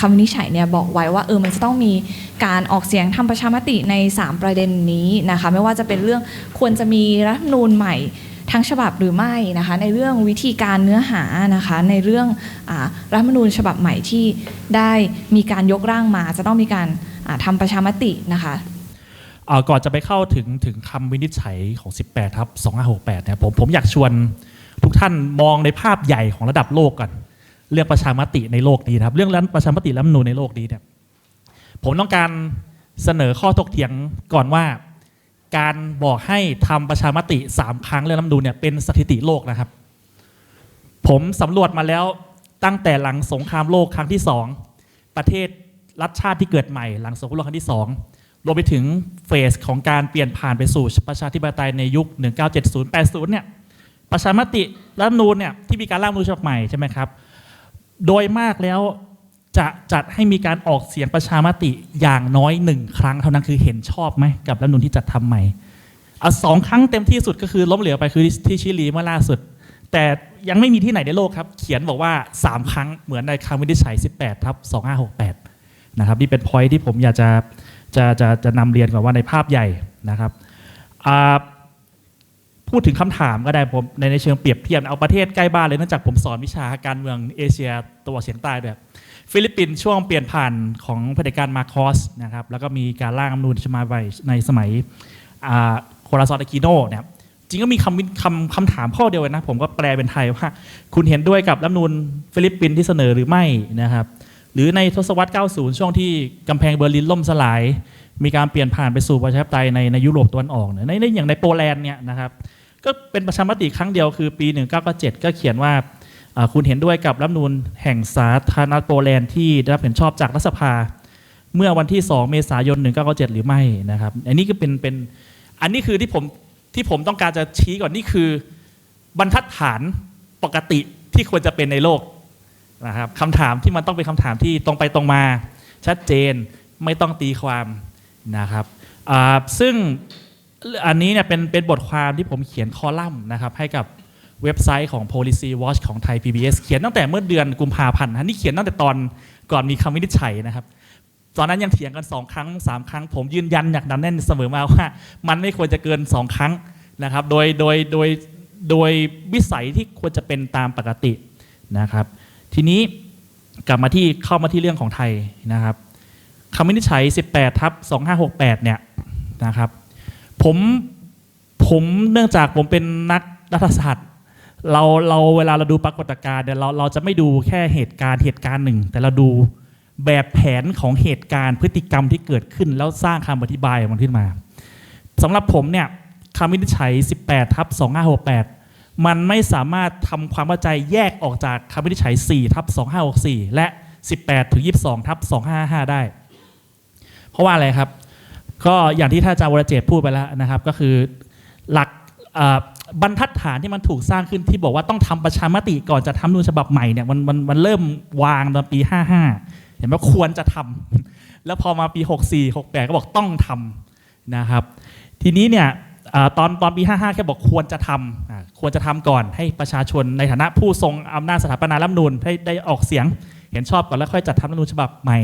คำวินิจฉัยเนี่ยบอกไว้ว่าเออมันจะต้องมีการออกเสียงทำประชามติใน 3 ประเด็นนี้นะคะไม่ว่าจะเป็นเรื่องควรจะมีรัฐธรรมนูญใหม่ทั้งฉบับหรือไม่นะคะในเรื่องวิธีการเนื้อหานะคะในเรื่องอรัฐมนูญฉบับใหม่ที่ได้มีการยกร่างมา จะต้องมีการอ่าทำประชามตินะคะก่อนจะไปเข้าถึงถึงคำวินิจฉัยของ 18ทับ2568เนี่ยผมผมอยากชวนทุกท่านมองในภาพใหญ่ของระดับโลกก่อน เรื่องประชามติในโลกนี้นะครับ เรื่องรัฐประชามติรัฐมนูญในโลกนี้เนี่ยผมต้องการเสนอข้อถกเถียงก่อนว่า การบอกให้ทำประชามติ 3 ครั้งเรื่องรัฐมนูญเนี่ยเป็นสถิติโลกนะครับ ผมสำรวจมาแล้วตั้งแต่หลังสงครามโลกครั้งที่สองประเทศรัฐชาติที่เกิดใหม่ หลังสงครามโลกครั้งที่สองรวมไปถึงเฟสของการเปลี่ยนผ่านไปสู่ประชาธิปไตยในยุค 1970 80 เนี่ยประชามติรัฐมนูญเนี่ยที่มีการร่างรัฐมนูญฉบับใหม่ใช่ไหมครับ โดยมากแล้วจะจัดให้มีการออกเสียงประชามติอย่างน้อยหนึ่งครั้งเท่านั้นคือเห็นชอบไหมกับรัฐธรรมนูญที่จัดทำใหม่เอาสองครั้งเต็มที่สุดก็คือล้มเหลวไปคือที่ชิลีเมื่อล่าสุด แต่ยังไม่มีที่ไหนในโลกครับ เขียนบอกว่า 3 ครั้งเหมือนในคำวินิจฉัย 18ทับ2568นะครับนี่เป็นพอยที่ผมอยากจะจะจะจะนำเรียนก่อนว่าในภาพใหญ่นะครับอ่า พูดถึงคำถามก็ได้ผมในในเชิงเปรียบเทียบเอาประเทศใกล้บ้านเลยเนื่องจากผมสอนวิชาการเมืองเอเชียตะวันออกเฉียงใต้ด้วยฟิลิปปินส์ช่วงเปลี่ยนผ่านของเผด็จการมาโคสนะครับแล้วก็มีการร่างรัฐธรรมนูญฉบับใหม่ในสมัยโคราซอนอากิโนเนี่ยจริงก็มีคำวิคำคำถามข้อเดียวกันนะ ผมก็แปลเป็นไทยว่า คุณเห็นด้วยกับรัฐธรรมนูญฟิลิปปินส์ที่เสนอหรือไม่นะครับ หรือในทศวรรษ 90 ช่วงที่กำแพงเบอร์ลินล่มสลาย มีการเปลี่ยนผ่านไปสู่ประชาธิปไตยในในยุโรปตะวันออกเนี่ยในในอย่างในโปแลนด์เนี่ยนะครับ ก็เป็นประชามติครั้งเดียวคือปี 1997 ก็เขียนว่าคุณเห็นด้วยกับรัฐนูญแห่งสาธารณรัฐโปแลนด์ที่ได้รับเห็นชอบจากรัฐสภา เมื่อวันที่ 2 เมษายน 1997 หรือไม่นะครับ อันนี้ก็เป็นเป็นอันนี้คือที่ผมที่ผมต้องการจะชี้ก่อนนี่คือบรรทัดฐานปกติที่ควรจะเป็นในโลกนะครับคำถามที่มันต้องเป็นคำถามที่ตรงไปตรงมา ชัดเจนไม่ต้องตีความนะครับซึ่ง อันนี้เนี่ยเป็นเป็นบทความที่ผมเขียนคอลัมน์นะครับให้กับเว็บไซต์ของ Policy Watch ของไทย PBS เขียนตั้งแต่เมื่อเดือนกุมภาพันธ์นะนี่เขียนตั้งแต่ตอนก่อนมีคำวินิจฉัยนะครับ ตอนนั้นยังเถียงกัน 2 ครั้ง 3 ครั้ง ผมยืนยันอยางหนักแน่นเสมอมาว่า มันไม่ควรจะเกิน 2 ครั้งนะครับ โดยโดยโดยโดยวิสัยที่ควรจะเป็นตามปกตินะครับ ทีนี้กลับมาที่เข้ามาที่เรื่องของไทยนะครับคำวินิจฉัย 18ทับ2568เนี่ยนะครับ ผมผมเนื่องจากผมเป็นนักรัฐศาสตร์เราเราเวลาเราดูปรากฏการณ์เนี่ยเราเราจะไม่ดูแค่เหตุการณ์เหตุการณ์หนึ่ง แต่เราดูแบบแผนของเหตุการณ์พฤติกรรมที่เกิดขึ้น แล้วสร้างคำอธิบายออกมาขึ้นมาสำหรับผมเนี่ยคำวินิจฉัย 18ทับ2568 มันไม่สามารถทำความเข้าใจแยกออกจากคำวินิจฉัย4ทับ2564 และ 18ถึง22ทับ255ได้ เพราะว่าอะไรครับ ก็อย่างที่ท่านอาจารย์วรเจตพูดไปแล้วนะครับ ก็คือหลักบรรทัดฐานที่มันถูกสร้างขึ้นที่บอกว่าต้องทำประชามติก่อนจะทำรัฐธรรมนูญฉบับใหม่เนี่ยมันมันมันเริ่มวางตอนปี 55 เห็นไหมควรจะทำแล้วพอมาปี 64 68 ก็บอกต้องทำนะครับ ทีนี้เนี่ยอตอนตอนปี 55 แค่บอกควรจะทำอ่าควรจะทำก่อนให้ประชาชนในฐานะผู้ทรงอำนาจสถาปนารัฐมนูญให้ได้ออกเสียง เห็นชอบก่อนแล้วค่อยจัดทำรัฐมนูญฉบับใหม่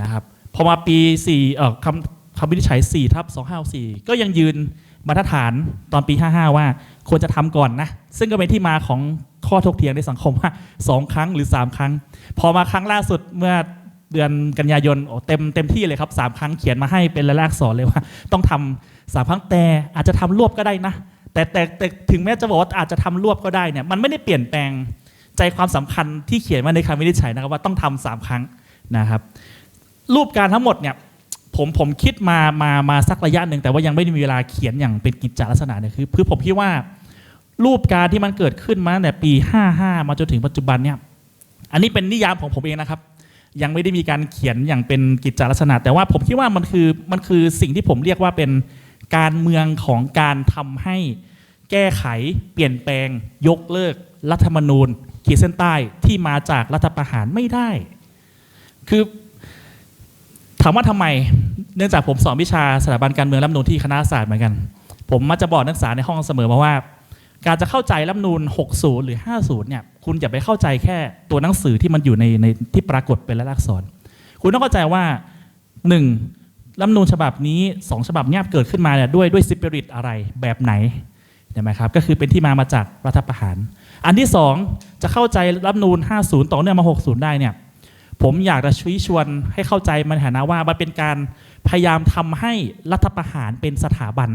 นะครับพอมาปี4เอ่อคำ คำวินิจฉัย4ทับ254ก็ยังยืนบรรทัดฐานตอนปี 55 ว่าควรจะทำก่อนนะ ซึ่งก็เป็นที่มาของข้อถกเถียงในสังคมว่า 2 ครั้งหรือ 3 ครั้ง พอมาครั้งล่าสุดเมื่อเดือนกันยายนโอ้เต็มเต็มที่เลยครับ 3 ครั้งเขียนมาให้เป็นรายลักษณ์อักษรเลยว่า ต้องทำสามครั้งแต่อาจจะทำรวบก็ได้นะ แต่แต่แต่ถึงแม้จะบอกว่าอาจจะทำรวบก็ได้เนี่ยมันไม่ได้เปลี่ยนแปลงใจความสำคัญที่เขียนมาในคำวินิจฉัยนะครับว่าต้องทำสามครั้งนะครับรูปการทั้งหมดเนี่ย ผมผมคิดมามามาสักระยะหนึ่งแต่ว่ายังไม่ได้มีเวลาเขียนอย่างเป็นกิจจลักษณะเนี่ยคือคือผมคิดว่า รูปการที่มันเกิดขึ้นมาตั้งแต่ปี 55 มาจนถึงปัจจุบันเนี่ยอันนี้เป็นนิยามของผมเองนะครับ ยังไม่ได้มีการเขียนอย่างเป็นกิจจลักษณะ แต่ว่าผมคิดว่ามันคือมันคือสิ่งที่ผมเรียกว่าเป็นการเมืองของการทำให้แก้ไข เปลี่ยนแปลง ยกเลิก รัฐธรรมนูญขีดเส้นใต้ที่มาจากรัฐประหารไม่ได้ คือถามว่าทำไม เนื่องจากผมสอนวิชาสถาบันการเมืองรัฐมนูญที่คณะศาสตร์เหมือนกัน ผมมักจะบอกนักศึกษาในห้องเสมอมาว่า การจะเข้าใจรัฐมนูญ60 หรือ 50 เนี่ย คุณอย่าไปเข้าใจแค่ตัวหนังสือที่มันอยู่ในในที่ปรากฏเป็นลายลักษณ์อักษร คุณต้องเข้าใจว่า 1. รัฐธรรมนูญฉบับนี้ 2 ฉบับเนี้ยเกิดขึ้นมาเนี่ยด้วยด้วยสปิริตอะไรแบบไหนใช่ไหมครับก็คือเป็นที่มามาจากรัฐประหาร อันที่ 2 จะเข้าใจรัฐมนูญ50 ต่อเนื่องมา 60 ได้เนี่ยผมอยากจะชี้ชวนให้เข้าใจมันในฐานะว่ามันเป็นการ พยายามทำให้รัฐประหารเป็นสถาบัน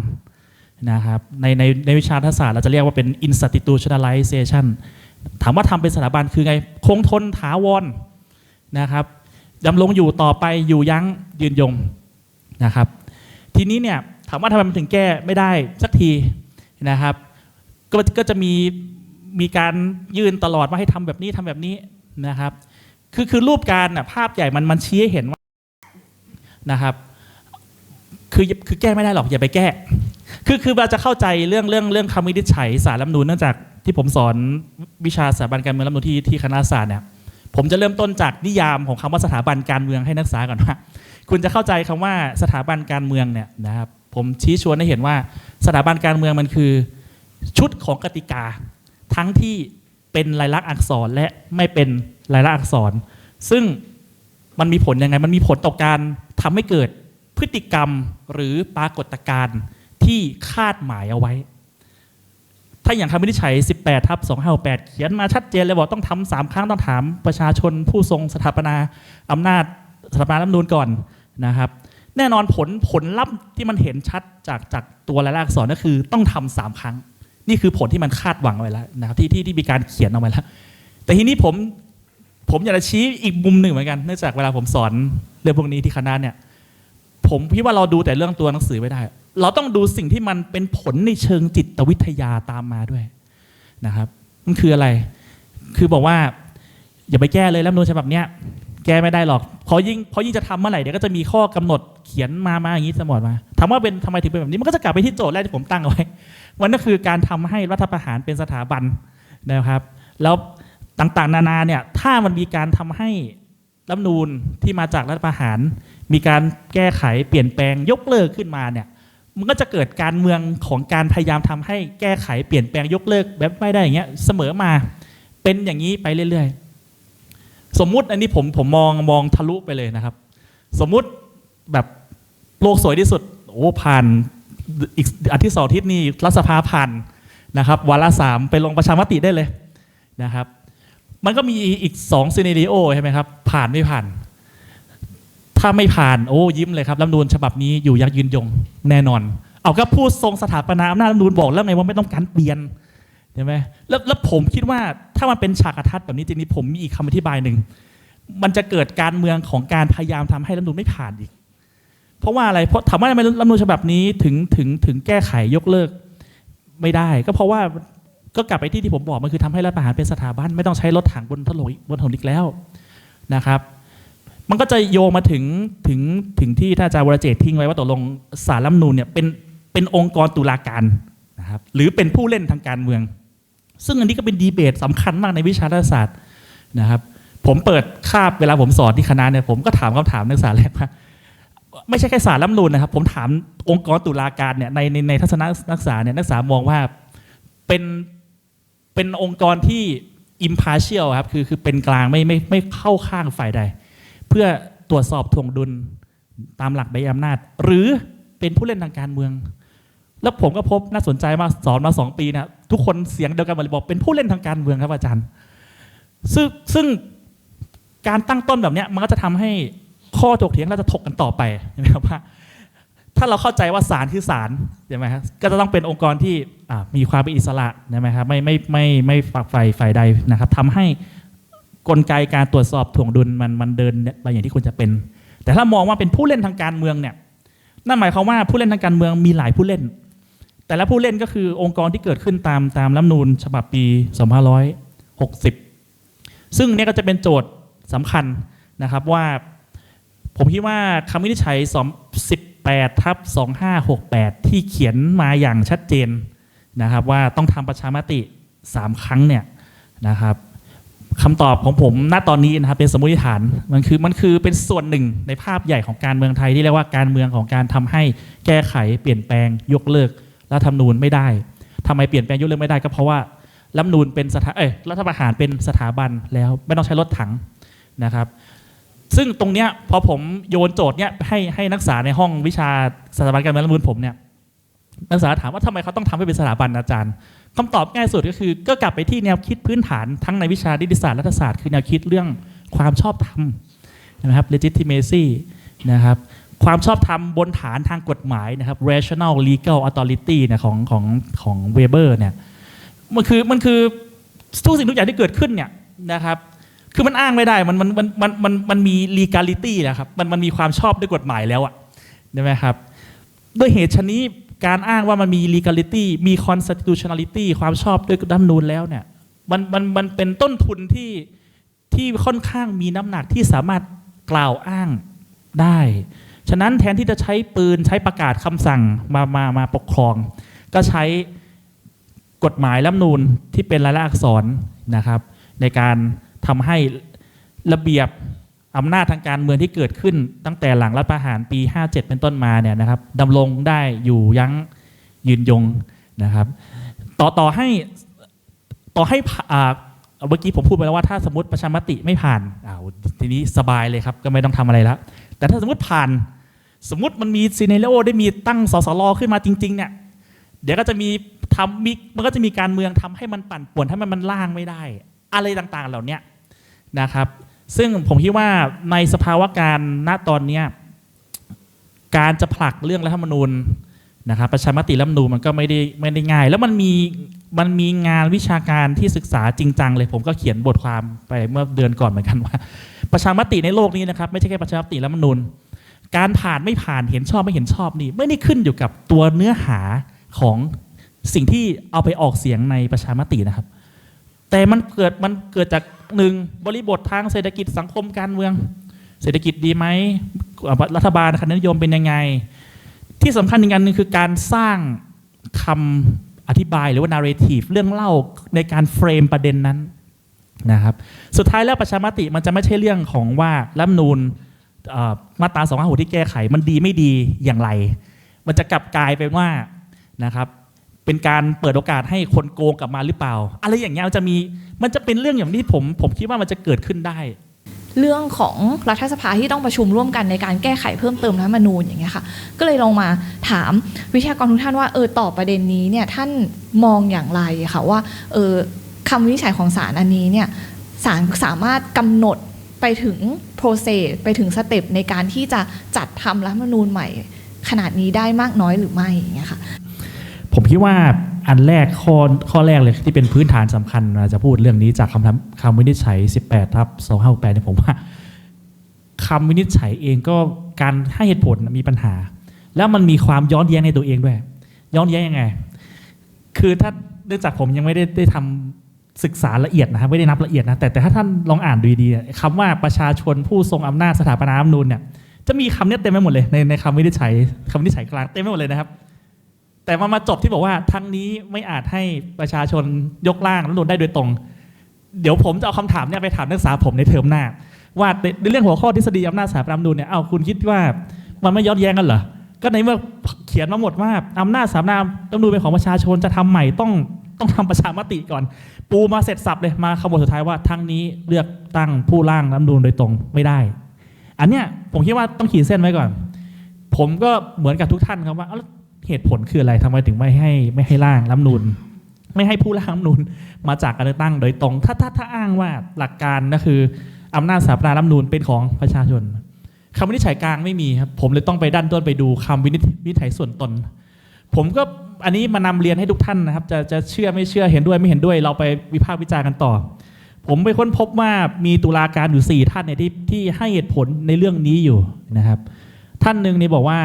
นะครับในในในวิชารัฐศาสตร์เราจะเรียกว่าเป็น institutionalization ถามว่าทำเป็นสถาบันคือไง คงทนถาวรนะครับดำรงอยู่ต่อไปอยู่ยั้งยืนยงนะครับ ทีนี้เนี่ยถามว่าทำไมมันถึงแก้ไม่ได้สักทีนะครับ ก็ก็จะมีมีการยื่นตลอดว่าให้ทำแบบนี้ทำแบบนี้นะครับ คือคือรูปการน่ภาพใหญ่มันมันชี้ให้เห็นว่านะครับ คือคือแก้ไม่ได้หรอกอย่าไปแก้ คือคือเราจะเข้าใจเรื่องเรื่องเรื่องคำวินิจฉัยสารรัฐมนูญเนื่องจากที่ผมสอนวิชาสถาบันการเมืองรัฐมนูญที่ที่คณะศาสตร์เนี่ยผมจะเริ่มต้นจากนิยามของคำว่าสถาบันการเมืองให้นักศึกษาก่อนว่าคุณจะเข้าใจคำว่าสถาบันการเมืองเนี่ยนะครับผมชี้ชวนให้เห็นว่าสถาบันการเมืองมันคือ ชุดของกติกา ทั้งที่เป็นลายลักษณ์อักษรและไม่เป็นลายลักษณ์อักษร ซึ่งมันมีผลยังไง มันมีผลต่อการทำให้เกิด พฤติกรรมหรือปรากฏการณ์ที่คาดหมายเอาไว้ ถ้าอย่างคำวินิจฉัย 18ทับ258เขียนมาชัดเจนเลยบอกต้องทำสามครั้งต้องถามประชาชนผู้ทรงสถาปนาอำนาจสถาปนารัฐมนูญก่อนนะครับ แน่นอนผลผลลัพธ์ที่มันเห็นชัดจากจากตัวลายลักษณ์อักษรก็คือต้องทำสามครั้ง นี่คือผลที่มันคาดหวังเอาไว้แล้วนะครับที่ที่ที่มีการเขียนเอาไว้แล้ว แต่ทีนี้ผมผมอยากจะชี้อีกมุมหนึ่งเหมือนกันเนื่องจากเวลาผมสอนเรื่องพวกนี้ที่คณะเนี่ย ผมคิดว่าเราดูแต่เรื่องตัวหนังสือไม่ได้ เราต้องดูสิ่งที่มันเป็นผลในเชิงจิตวิทยาตามมาด้วยนะครับ มันคืออะไร คือบอกว่า อย่าไปแก้เลยรัฐมนูญฉบับเนี้ยแก้ไม่ได้หรอกเพราะยิ่งเพราะยิ่งจะทำเมื่อไหร่เดี๋ยวก็จะมีข้อกำหนดเขียนมามาอย่างนี้ตลอดมาถามว่าเป็นทำไมถึงเป็นแบบนี้มันก็จะกลับไปที่โจทย์แรกที่ผมตั้งเอาไว้มันก็คือการทำให้รัฐประหารเป็นสถาบันนะครับ แล้วต่างๆ นานาเนี่ยถ้ามันมีการทำให้ รัฐนูญที่มาจากรัฐประหาร มีการแก้ไขเปลี่ยนแปลงยกเลิกขึ้นมาเนี่ยมันก็จะเกิดการเมืองของการพยายามทำให้แก้ไขเปลี่ยนแปลงยกเลิกแบบไม่ได้อย่างเงี้ยเสมอมาเป็นอย่างนี้ไปเรื่อยๆ สมมุติอันนี้ผมผมมองมองทะลุไปเลยนะครับ สมมุติแบบโลกสวยที่สุดโอ้ผ่านอีกอาทิตย์สองอาทิตย์นี่รัฐสภาผ่านนะครับวาระสามไปลงประชามติได้เลยนะครับ มันก็มีอีกสองซีเนริโอใช่ไหมครับ ผ่านไม่ผ่าน ถ้าไม่ผ่านโอ้ยิ้มเลยครับรัฐมนูญฉบับนี้อยู่ยักยืนยงแน่นอน เอาก็พูดทรงสถาปนาอำนาจรัฐมนูญบอกแล้วไงว่าไม่ต้องการเปลี่ยนใช่ไหมแล้วแล้วผมคิดว่าถ้ามันเป็นฉากทัศน์แบบนี้จริงๆผมมีอีกคำอธิบายหนึ่งมันจะเกิดการเมืองของการพยายามทำให้รัฐมนูญไม่ผ่านอีก เพราะว่าอะไรเพราะถามว่าทำไมรัฐมนูญฉบับนี้ถึงถึงถึงแก้ไขยกเลิกไม่ได้ ก็เพราะว่า ก็กลับไปที่ที่ผมบอกมันคือทำให้รัฐประหารเป็นสถาบันไม่ต้องใช้รถถังบนถนนบนถนนอีกแล้วนะครับ มันก็จะโยงมาถึงถึงถึงที่ท่านอาจารย์วรเจตทิ้งไว้ว่าตกลงสารรัฐมนูญเนี่ยเป็นเป็นองค์กรตุลาการนะครับหรือเป็นผู้เล่นทางการเมือง ซึ่งอันนี้ก็เป็นดีเบตสำคัญมากในวิชารัฐศาสตร์นะครับ ผมเปิดคาบเวลาผมสอนที่คณะเนี่ยผมก็ถามคำถามนักศึกษาแรกว่าไม่ใช่แค่สารรัฐมนูญนะครับ ผมถามองค์กรตุลาการเนี่ยในในในทัศนนักศึกษาเนี่ยนักศึกษามองว่าเป็น เป็นองค์กรที่ impartial ครับคือคือเป็นกลางไม่ไม่ไม่เข้าข้างฝ่ายใด เพื่อตรวจสอบทวงดุลตามหลักใบอำนาจ หรือเป็นผู้เล่นทางการเมือง แล้วผมก็พบน่าสนใจมากสอนมาสองปีนี่ยทุกคนเสียงเดียวกันหมดเลยบอกเป็นผู้เล่นทางการเมืองครับอาจารย์ซึ่งซึ่งการตั้งต้นแบบนี้มันก็จะทำให้ข้อถกเถียงเราจะถกกันต่อไปใช่ไหมครับว่า ถ้าเราเข้าใจว่าศาลคือศาลใช่ไหมครับก็จะต้องเป็นองค์กรที่มีความเป็นอิสระใช่ไหมครับไม่ไม่ไม่ไม่ฝักใฝ่ฝ่ายใดนะครับทำให้กลไกการตรวจสอบถ่วงดุลมันมันเดินไปอย่างที่ควรจะเป็น แต่ถ้ามองว่าเป็นผู้เล่นทางการเมืองเนี่ยนั่นหมายความว่าผู้เล่นทางการเมืองมีหลายผู้เล่น แต่ละผู้เล่นก็คือองค์กรที่เกิดขึ้นตามตามรัฐธรรมนูญฉบับปี2560 ซึ่งเนี่ยก็จะเป็นโจทย์สำคัญนะครับว่า ผมคิดว่าคำวินิจฉัย 18ทับ2568 ที่เขียนมาอย่างชัดเจนนะครับว่าต้องทำประชามติ 3 ครั้งเนี่ยนะครับคำตอบของผมณตอนนี้นะครับเป็นสมมติฐานมันคือมันคือเป็นส่วนหนึ่งในภาพใหญ่ของการเมืองไทยที่เรียกว่าการเมืองของการทำให้แก้ไขเปลี่ยนแปลงยกเลิกรัฐธรรมนูญไม่ได้ทำไมเปลี่ยนแปลงยุคเรื่องไม่ได้ก็เพราะว่ารัฐธรรมนูนเป็นสถาเอ้ยรัฐประหารเป็นสถาบันแล้วไม่ต้องใช้รถถังนะครับ ซึ่งตรงเนี้ยพอผมโยนโจทย์เนี้ยให้ให้นักศึกษาในห้องวิชาสถาบันการเมืองรัฐธรรมนูญผมเนี่ยนักศึกษาถามว่าทำไมเขาต้องทำให้เป็นสถาบันอาจารย์คำตอบง่ายสุดก็คือ ก็กลับไปที่แนวคิดพื้นฐานทั้งในวิชานิติศาสตร์รัฐศาสตร์คือแนวคิดเรื่องความชอบธรรมนะครับ legitimacy นะครับความชอบธรรมบนฐานทางกฎหมายนะครับ rational legal authority นะของของของเวเบอร์เนี่ยมันคือมันคือทุกสิ่งทุกอย่างที่เกิดขึ้นเนี่ยนะครับ คือมันอ้างไม่ได้ มันมันมันมันมันมันมี legality นะครับ มันมันมีความชอบด้วยกฎหมายแล้วอะใช่ไหมครับ ด้วยเหตุชนี้การอ้างว่ามันมี legality มี constitutionality ความชอบด้วยรัฐธรรมนูญแล้วเนี่ย มันมันมันเป็นต้นทุนที่ที่ค่อนข้างมีน้ำหนักที่สามารถกล่าวอ้างได้ ฉะนั้นแทนที่จะใช้ปืนใช้ประกาศคำสั่งมามามาปกครอง ก็ใช้กฎหมายรัฐธรรมนูญที่เป็นลายลักษณ์อักษรนะครับ ในการ ทำให้ระเบียบอำนาจทางการเมืองที่เกิดขึ้น ตั้งแต่หลังรัฐประหารปี 57 เป็นต้นมาเนี่ยนะครับดำรงได้อยู่ยั้งยืนยงนะครับ ต่อต่อให้ต่อให้ผ่าอ่าเมื่อกี้ผมพูดไปแล้วว่าถ้าสมมติประชามติไม่ผ่านอ้าวทีนี้สบายเลยครับ ก็ไม่ต้องทำอะไรแล้ว แต่ถ้าสมมติผ่าน สมมติมันมีซีเนเรโอได้มีตั้งสสรขึ้นมาจริง ๆ เนี่ย เดี๋ยวก็จะมีทำมีมันก็จะมีการเมืองทำให้มันปั่นป่วนให้มันมันล่างไม่ได้ อะไรต่างๆ เหล่านี้ นะครับ ซึ่งผมคิดว่าในสภาวะการณตอนนี้การจะผลักเรื่องรัฐธรรมนูญนะครับประชามติรัฐมนูญมันก็ไม่ได้ไม่ได้ง่าย แล้วมันมีมันมีงานวิชาการที่ศึกษาจริงจังเลย ผมก็เขียนบทความไปเมื่อเดือนก่อนเหมือนกันว่า ประชามติในโลกนี้นะครับไม่ใช่แค่ประชามติรัฐมนูญการผ่านไม่ผ่านเห็นชอบไม่เห็นชอบนี่ไม่ได้ขึ้นอยู่กับตัวเนื้อหาของสิ่งที่เอาไปออกเสียงในประชามตินะครับ แต่มันเกิดมันเกิดจากหนึ่งบริบททางเศรษฐกิจสังคมการเมือง เศรษฐกิจดีไหมรัฐบาลคะแนนนิยมเป็นยังไง ที่สำคัญอีกอันหนึงคือการสร้างคำอธิบายหรือว่า narrative เรื่องเล่าในการเฟรมประเด็นนั้นนะครับสุดท้ายแล้วประชามติมันจะไม่ใช่เรื่องของว่ารัฐธรรมนูญเอ่อมาตรา2 5 6ที่แก้ไขมันดีไม่ดีอย่างไร มันจะกลับกลายเป็นว่านะครับ เป็นการเปิดโอกาสให้คนโกงกลับมาหรือเปล่า อะไรอย่างเงี้ยมันจะมีมันจะเป็นเรื่องอย่างที่ผม ผมคิดว่ามันจะเกิดขึ้นได้ เรื่องของรัฐสภาที่ต้องประชุมร่วมกันในการแก้ไขเพิ่มเติมรัฐธรรมนูญอย่างเงี้ยค่ะก็เลยลองมาถามวิชากรทุกท่านว่าเออต่อประเด็นนี้เนี่ยท่านมองอย่างไรค่ะว่าเออคำวินิจฉัยของศาลอันนี้เนี่ยศาลสามารถกำหนดไปถึง process ไปถึงสเต็ปในการที่จะจัดทำรัฐธรรมนูญใหม่ ขนาดนี้ได้มากน้อยหรือไม่อย่างเงี้ยค่ะ ผมคิดว่าอันแรกข้อข้อแรกเลยที่เป็นพื้นฐานสำคัญจะพูดเรื่องนี้จากคำคำวินิจฉัย 18ทับ2568เนี่ยผมว่าคำวินิจฉัยเองก็การให้เหตุผลมีปัญหา แล้วมันมีความย้อนแย้งในตัวเองด้วย ย้อนแย้งยังไง คือถ้าเนื่องจากผมยังไม่ได้ได้ทำศึกษาละเอียดนะครับไม่ได้นับละเอียดนะแต่แต่ถ้าท่านลองอ่านดูดีๆคำว่าประชาชนผู้ทรงอำนาจสถาปนารัฐธรรมนูญเนี่ยจะมีคำเนี้ยเต็มไปหมดเลยในในคำวินิจฉัยคำวินิจฉัยกลางเต็มไปหมดเลยนะครับ แต่มามาจบที่บอกว่าทั้งนี้ไม่อาจให้ประชาชนยกร่างรัฐธรรมนูญได้โดยตรง เดี๋ยวผมจะเอาคำถามเนี่ยไปถามนักศึกษาผมในเทอมหน้า ว่าในเรื่องหัวข้อทฤษฎีอำนาจสถาปนารัฐธรรมนูญเนี่ยเอาคุณคิดว่ามันไม่ย้อนแย้งกันเหรอก็ในเมื่อเขียนมาหมดว่าอำนาจสถาปนารัฐธรรมนูญเป็นของประชาชนจะทำใหม่ต้องต้องทำประชามติก่อน ปูมาเสร็จสับเลยมาขบวนสุดท้ายว่าทั้งนี้เลือกตั้งผู้ร่างรัฐธรรมนูญโดยตรงไม่ได้ อันเนี้ยผมคิดว่าต้องขีดเส้นไว้ก่อน ผมก็เหมือนกับทุกท่านครับว่า เหตุผลคืออะไรทำไมถึงไม่ให้ไม่ให้ร่างรัฐธรรมนูญไม่ให้ผู้ร่างรัฐธรรมนูญมาจากการเลือกตั้งโดยตรง ถ้าถ้าถ้าอ้างว่าหลักการก็คืออำนาจสถาปนารัฐธรรมนูญเป็นของประชาชนคำวินิจฉัยกลางไม่มีครับผมเลยต้องไปดันต้นไปดูคำวินิจวินิจฉัยส่วนตน ผมก็อันนี้มานำเรียนให้ทุกท่านนะครับ จะจะเชื่อไม่เชื่อเห็นด้วยไม่เห็นด้วย เราไปวิพากษ์วิจารณ์กันต่อ ผมไปค้นพบว่ามีตุลาการอยู่สี่ท่านเนี่ยที่ที่ให้เหตุผลในเรื่องนี้อยู่นะครับ ท่านหนึ่งนี่บอกว่า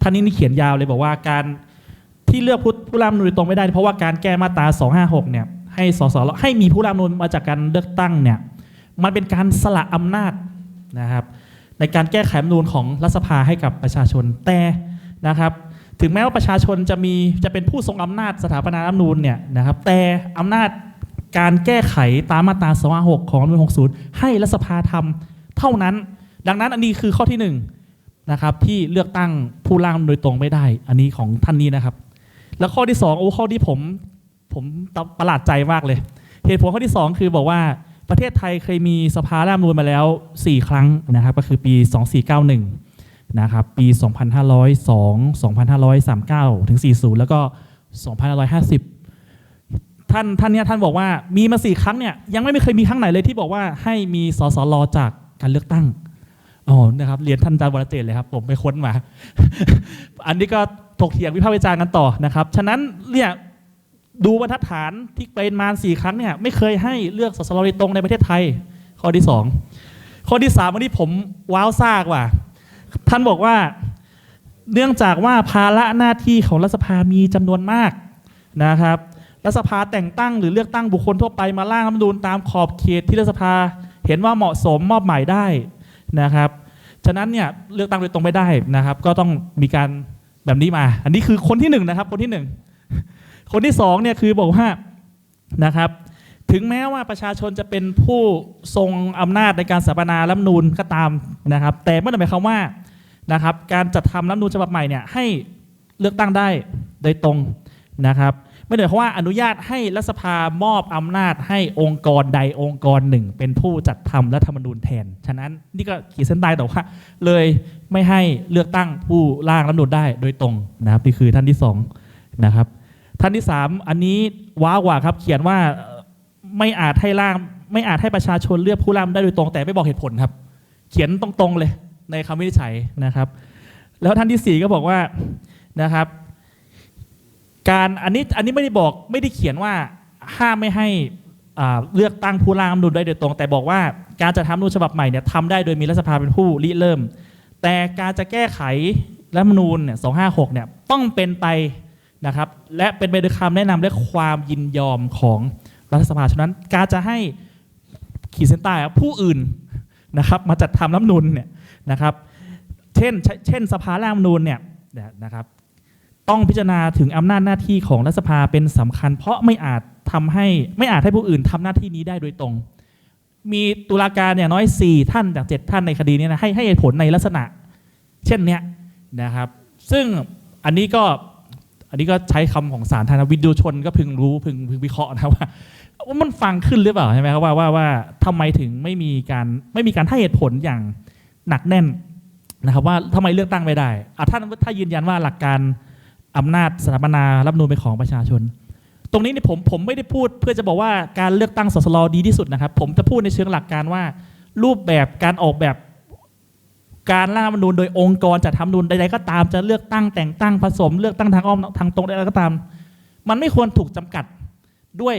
ท่านนี้นี่เขียนยาวเลยบอกว่าการที่เลือกผู้ผู้ร่างนูญตรงไม่ได้ เพราะว่าการแก้มาตรา 256 เนี่ยให้สสให้มีผู้ร่างนูญมาจากการเลือกตั้งเนี่ยมันเป็นการสละอำนาจนะครับในการแก้ไขรัฐนูญของรัฐสภาให้กับประชาชนแต่นะครับถึงแม้ว่าประชาชนจะมีจะเป็นผู้ทรงอำนาจสถาปนารัฐนูญเนี่ยนะครับแต่อำนาจการแก้ไขตามมาตรา 256 ของรัฐมนูญ60 ให้รัฐสภาทำเท่านั้น ดังนั้นอันนี้คือข้อที่ห นะครับ ที่เลือกตั้งผู้ร่างโดยตรงไม่ได้ อันนี้ของท่านนี้นะครับ แล้วข้อที่สองโอ้ข้อที่ผมผมประหลาดใจมากเลย เหตุผลข้อที่สองคือบอกว่าประเทศไทยเคยมีสภาร่างรัฐธรรมนูญมาแล้ว 4 ครั้งนะครับ ก็คือปี 2491 นะครับ ปี 2502 2539 ถึง 40 แล้วก็ 2550 ท่านท่านเนี้ยท่านบอกว่ามีมาสี่ครั้งเนี่ยยังไม่เคยมีครั้งไหนเลยที่บอกว่าให้มีสสรจากการเลือกตั้ง อ๋อนะครับเรียนท่านอาจารย์วรเจตเลยครับ ผมไปค้นมา อันนี้ก็ถกเถียงวิพากษ์วิจารณ์กันต่อนะครับ ฉะนั้นเนี่ยดูบรรทัดฐานที่เป็นมาสี่ครั้งเนี่ยไม่เคยให้เลือกสสรโดยตรงในประเทศไทย ข้อที่สองข้อที่สามวันนี้ผมว้าวซากว่าท่านบอกว่าเนื่องจากว่าภาระหน้าที่ของรัฐสภามีจำนวนมากนะครับรัฐสภาแต่งตั้งหรือเลือกตั้งบุคคลทั่วไปมาร่างรัฐมนูญตามขอบเขตที่รัฐสภาเห็นว่าเหมาะสมมอบหมายได้นะครับ ฉะนั้นเนี่ยเลือกตั้งโดยตรงไม่ได้นะครับ ก็ต้องมีการแบบนี้มา อันนี้คือคนที่หนึ่งนะครับ คนที่หนึ่งคนที่สองเนี่ยคือบอกว่านะครับ ถึงแม้ว่าประชาชนจะเป็นผู้ทรงอำนาจในการสถาปนารัฐนูญก็ตามนะครับ แต่ไม่ได้หมายความว่านะครับ การจัดทำรัฐนูญฉบับใหม่เนี่ยให้เลือกตั้งได้โดยตรงนะครับ ไม่ได้หมายความว่าอนุญาตให้รัฐสภามอบอำนาจให้องค์กรใดองค์กรหนึ่ง เป็นผู้จัดทำรัฐธรรมนูญแทน ฉะนั้นนี่ก็ขีดเส้นใต้แต่ว่า เลยไม่ให้เลือกตั้งผู้ร่างรัฐธรรมนูญได้โดยตรงนะครับนี่คือท่านที่สองนะครับท่านที่สามอันนี้ว้าวกว่าครับเขียนว่าไม่อาจให้ร่างไม่อาจให้ประชาชนเลือกผู้ร่างได้โดยตรงแต่ไม่บอกเหตุผลครับ เขียนตรงๆเลยในคำวินิจฉัยนะครับ แล้วท่านที่สี่ก็บอกว่านะครับ การอันนี้อันนี้ไม่ได้บอกไม่ได้เขียนว่าห้ามไม่ให้เลือกตั้งผู้ร่างรัฐธรรมนูญได้โดยตรง แต่บอกว่าการจะทำรัฐธรรมนูญฉบับใหม่เนี่ยทำได้โดยมีรัฐสภาเป็นผู้ริเริ่ม แต่การจะแก้ไขรัฐธรรมนูญเนี่ย256เนี่ยต้องเป็นไปนะครับและเป็นไปด้วยคำแนะนำและความยินยอมของรัฐสภาฉะนั้นการจะให้ขีดเส้นใต้ผู้อื่นนะครับมาจัดทำรัฐธรรมนูญเนี่ยนะครับเช่นเช่นสภาร่างรัฐธรรมนูญเนี่ยนะครับ ต้องพิจารณาถึงอำนาจหน้าที่ของรัฐสภาเป็นสำคัญ เพราะไม่อาจทำให้ไม่อาจให้ผู้อื่นทำหน้าที่นี้ได้โดยตรง มีตุลาการอย่างน้อย 4 ท่านจาก 7 ท่านในคดีนี้นะให้ให้เหตุผลในลักษณะ เช่นเนี้ยนะครับ ซึ่งอันนี้ก็อันนี้ก็ใช้คำของสารทานวินดูชนก็พึงรู้พึงพึงวิเคราะห์นะว่าว่ามันฟังขึ้นหรือเปล่าใช่ไหมครับว่าว่าว่าทำไมถึงไม่มีการไม่มีการให้เหตุผลอย่างหนักแน่นนะครับว่าทำไมเลือกตั้งไม่ได้อะท่านถ้ายืนยันว่าหลักการ อำนาจสถาปนารับนูนเป็นของประชาชน ตรงนี้เนี่ยผมผมไม่ได้พูดเพื่อจะบอกว่าการเลือกตั้งสสรดีที่สุดนะครับ ผมจะพูดในเชิงหลักการว่า รูปแบบการออกแบบการร่างรัฐมนูญโดยองค์กรจัดทำนูญใดๆก็ตามจะเลือกตั้งแต่งตั้งผสม เลือกตั้งทางอ้อมทางตรงใดๆก็ตาม มันไม่ควรถูกจำกัดด้วย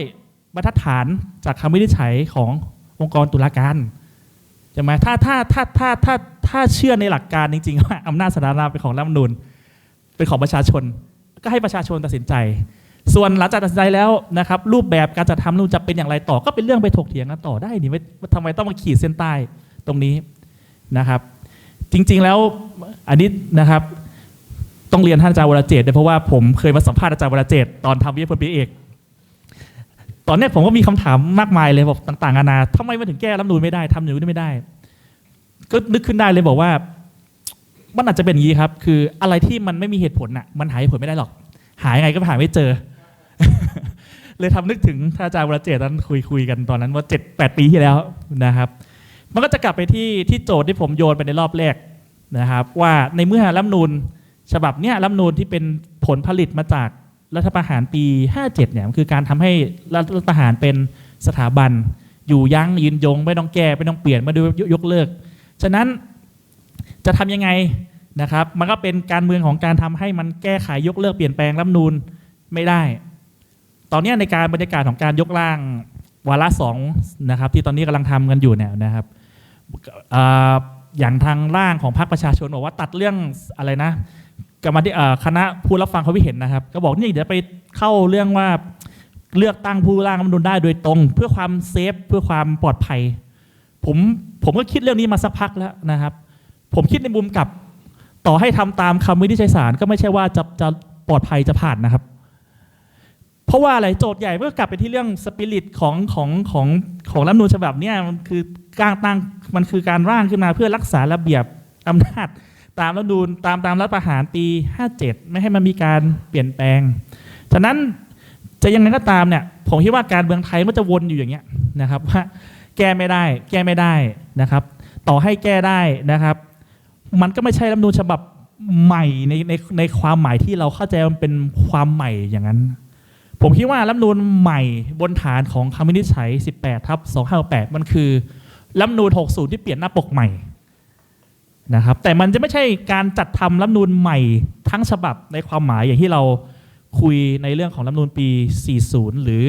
บรรทัดฐานจากคำวินิจฉัยขององค์กรตุลาการใช่ไหมถ้าถ้าถ้าถ้าถ้าถ้าเชื่อในหลักการจริงๆว่าอำนาจสถาปนาเป็นของรัฐมนูญ เป็นของประชาชน ก็ให้ประชาชนตัดสินใจ ส่วนหลังจากตัดสินใจแล้วนะครับ รูปแบบการจัดทำนู่นจะเป็นอย่างไรต่อ ก็เป็นเรื่องไปถกเถียงกันต่อได้นี่ไม่ทำไมต้องมาขีดเส้นใต้ตรงนี้นะครับ จริงๆแล้วอันนี้นะครับ ต้องเรียนท่านอาจารย์วรเจตด้วยเพราะว่าผมเคยมาสัมภาษณ์อาจารย์วรเจตตอนทำวิทยาพลปีเอกตอนนี้ผมก็มีคำถามมากมายเลยบอกต่างๆนานาทำไมมันถึงแก้รัฐมนูญไม่ได้ทำอย่างนี้ไม่ได้ ก็นึกขึ้นได้เลยบอกว่า มันอาจจะเป็นอย่างนี้ครับ คืออะไรที่มันไม่มีเหตุผลน่ะ มันหาเหตุผลไม่ได้หรอก หายังไงก็หาไม่เจอ เลยทำนึกถึงท่านอาจารย์วรเจตน์ตอนคุยคุยกันตอนนั้นว่าเจ็ดแปดปีที่แล้วนะครับ มันก็จะกลับไปที่ที่โจทย์ที่ผมโยนไปในรอบแรกนะครับ ว่าในเมื่อรัฐมนูญฉบับเนี้ยรัฐมนูญที่เป็นผลผลิตมาจากรัฐประหารปี 57 เนี่ยมันคือการทำให้รัฐประหารเป็นสถาบัน อยู่ยั้งยืนยง ไม่ต้องแก้ไม่ต้องเปลี่ยนไม่ได้ยกเลิก ฉะนั้น จะทำยังไงนะครับ มันก็เป็นการเมืองของการทำให้มันแก้ไขยกเลิกเปลี่ยนแปลงรัฐนูญไม่ได้ ตอนนี้ในการบรรยากาศของการยกร่างวาระสองนะครับ ที่ตอนนี้กำลังทำกันอยู่เนี่ยนะครับอย่างทางร่างของพรรคประชาชนบอกว่าตัดเรื่องอะไรนะกรรมธิคณะผู้รับฟังเขาไมคิดเห็นนะครับ ก็บอกนี่เดี๋ยวไปเข้าเรื่องว่าเลือกตั้งผู้ร่างรัฐมนูญได้โดยตรง เพื่อความเซฟเพื่อความปลอดภัย ผมผมก็คิดเรื่องนี้มาสักพักแล้วนะครับ ผมคิดในมุมกลับ ต่อให้ทำตามคำวินิจฉัยศาลก็ไม่ใช่ว่าจะจะปลอดภัยจะผ่านนะครับ เพราะว่าอะไรโจทย์ใหญ่เมื่อกลับไปที่เรื่องสปิริตของของของของรัฐธรรมนูญฉบับนี้มันคือการตั้งมันคือการร่างขึ้นมาเพื่อรักษาระเบียบอำนาจตามรัฐธรรมนูญตามตามรัฐประหารปี 57 ไม่ให้มันมีการเปลี่ยนแปลง ฉะนั้นจะยังไงก็ตามเนี่ยผมคิดว่าการเมืองไทยมันจะวนอยู่อย่างเงี้ยนะครับว่าแก้ไม่ได้แก้ไม่ได้นะครับ ต่อให้แก้ได้นะครับ มันก็ไม่ใช่รัฐธรรมนูญฉบับใหม่ในในในความหมายที่เราเข้าใจมันเป็นความใหม่อย่างนั้น ผมคิดว่ารัฐธรรมนูญใหม่บนฐานของคำวินิจฉัย 18ทับ2568 มันคือรัฐธรรมนูญ60 ที่เปลี่ยนหน้าปกใหม่นะครับแต่มันจะไม่ใช่การจัดทำรัฐธรรมนูญใหม่ทั้งฉบับในความหมายอย่างที่เราคุยในเรื่องของรัฐธรรมนูญปี 40 หรือ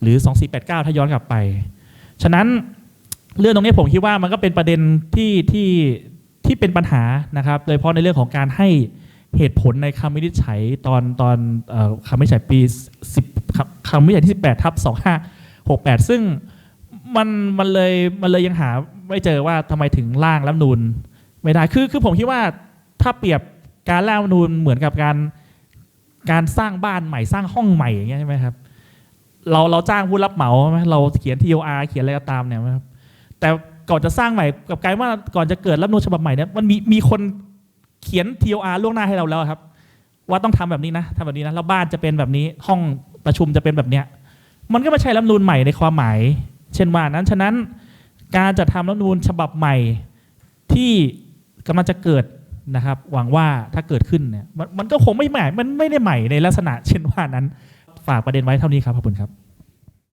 หรือ 2489 ถ้าย้อนกลับไป ฉะนั้นเรื่องตรงนี้ผมคิดว่ามันก็เป็นประเด็นที่ที่ ที่เป็นปัญหานะครับ โดยเฉพาะในเรื่องของการให้เหตุผลในคำวินิจฉัยตอนตอนคำวินิจฉัยปี 10คำคำวินิจฉัยที่ 18ทับ2568 ซึ่งมันมันเลยมันเลยยังหาไม่เจอว่าทำไมถึงร่างรัฐนูญไม่ได้คือคือผมคิดว่าถ้าเปรียบการร่างรัฐนูญเหมือนกับการการสร้างบ้านใหม่สร้างห้องใหม่อย่างเงี้ยใช่ไหมครับเราเราจ้างผู้รับเหมาใช่ไหมเราเขียน TOR เขียนอะไรก็ตามเนี่ยครับแต่ ก่อนจะสร้างใหม่กับกลายว่าก่อนจะเกิดรัฐมนูญฉบับใหม่เนี่ยมันมีมีคนเขียน TOR ล่วงหน้าให้เราแล้วครับ ว่าต้องทำแบบนี้นะทำแบบนี้นะแล้วบ้านจะเป็นแบบนี้ห้องประชุมจะเป็นแบบเนี้ยมันก็ไม่ใช่รัฐมนูญใหม่ในความหมาย เช่นว่านั้นฉะนั้นการจัดทำรัฐมนูญฉบับใหม่ที่กำลังจะเกิดนะครับ หวังว่าถ้าเกิดขึ้นเนี่ยมันมันก็คงไม่ใหม่ มันไม่ได้ใหม่ในลักษณะเช่นว่านั้น ฝากประเด็นไว้เท่านี้ครับขอบคุณครับ